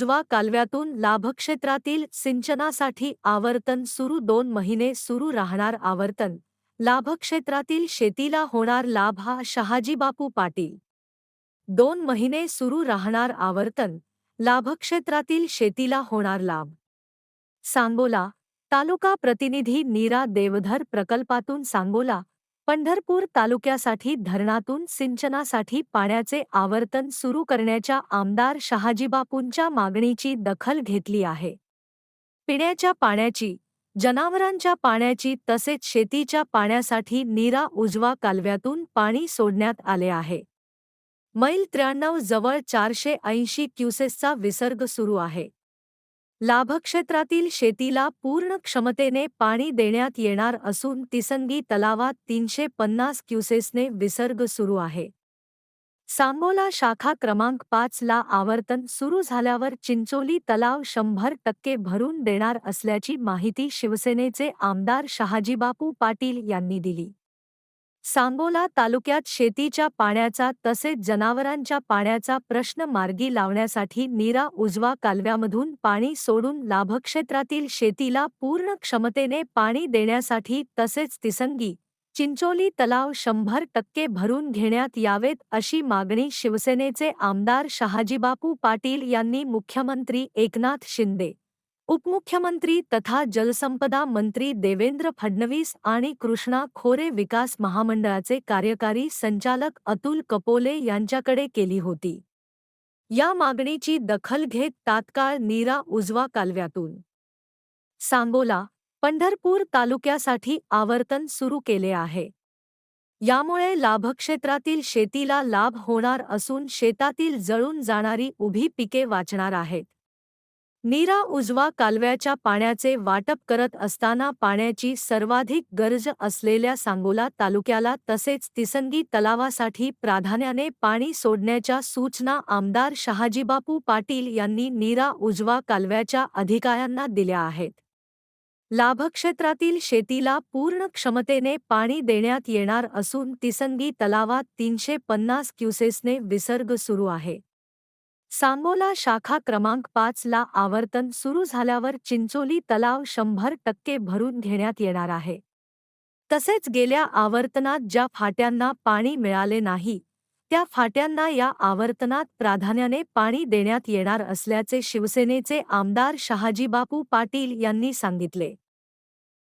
उजवा कालव्यातून लाभक्षेत्रातील सिंचनासाठी आवर्तन सुरू दोन महिने सुरू राहणार आवर्तन. लाभक्षेत्रातील शेतीला होणार लाभ हा शहाजीबापू पाटील. दोन महिने सुरू राहणार आवर्तन. लाभक्षेत्रातील शेतीला होणार लाभ. सांगोला तालुका प्रतिनिधी नीरा देवधर प्रकल्पातून सांगोला पंढरपूर तालुक्यासाठी धरणातून सिंचनासाठी पाण्याचे आवर्तन सुरू करण्याच्या आमदार शहाजीबापूंच्या मागणीची दखल घेतली आहे. पिण्याच्या पाण्याची जनावरांच्या पाण्याची तसेच शेतीच्या पाण्यासाठी नीरा उजवा कालव्यातून पाणी सोडण्यात आले आहे. मैल त्र्याण्णव जवळ चारशे ऐंशी क्युसेसचा विसर्ग सुरू आहे. लाभक्षेत्रातील शेतीला पूर्ण क्षमतेने पाणी देण्यात येणार असून तिसंगी तलावात तीनशे पन्नास क्युसेसने विसर्ग सुरू आहे. सांगोला शाखा क्रमांक पाच ला आवर्तन सुरू झाल्यावर चिंचोली तलाव शंभर टक्के भरून देणार असल्याची माहिती शिवसेनेचे आमदार शहाजीबापू पाटील यांनी दिली. सांगोला तालुक्यात शेतीच्या पाण्याचा तसेच जनावरांच्या पाण्याचा प्रश्न मार्गी लावण्यासाठी नीरा उजवा कालव्यामधून पाणी सोडून लाभक्षेत्रातील शेतीला पूर्ण क्षमतेने पाणी देण्यासाठी तसेच तिसंगी चिंचोली तलाव शंभर टक्के भरून घेण्यात यावेत अशी मागणी शिवसेनेचे आमदार शहाजीबापू पाटील यांनी मुख्यमंत्री एकनाथ शिंदे उपमुख्यमंत्री तथा जलसंपदा मंत्री देवेंद्र फडणवीस आणि कृष्णा खोरे विकास महामंडळाचे कार्यकारी संचालक अतुल कपोले यांच्याकडे केली होती. या मागणीची दखल घेत तात्काळ नीरा उजवा कालव्यातून. सांगोला पंढरपूर तालुक्यासाठी आवर्तन सुरू केले आहे. यामुळे लाभक्षेत्रातील शेतीला लाभ होणार असून शेतातील जळून जाणारी उभी पिके वाचणार आहेत. नीरा उजवा कालव्याच्या पाण्याचे वाटप करत असताना पाण्याची सर्वाधिक गरज असलेल्या सांगोला तालुक्याला तसेच तिसंगी तलावासाठी प्राधान्याने पाणी सोडण्याच्या सूचना आमदार शहाजीबापू पाटील यांनी नीरा उजवा कालव्याच्या अधिकाऱ्यांना दिल्या आहेत. लाभक्षेत्रातील शेतीला पूर्ण क्षमतेने पाणी देण्यात येणार असून तिसंगी तलावात तीनशे पन्नास क्युसेसने विसर्ग सुरू आहे. सांगोला शाखा क्रमांक पाच ला आवर्तन सुरू झाल्यावर चिंचोली तलाव शंभर टक्के भरून घेण्यात येणार आहे. तसेच गेल्या आवर्तनात ज्या फाट्यांना पाणी मिळाले नाही त्या फाट्यांना या आवर्तनात प्राधान्याने पाणी देण्यात येणार असल्याचे शिवसेनेचे आमदार शहाजीबापू पाटील यांनी सांगितले.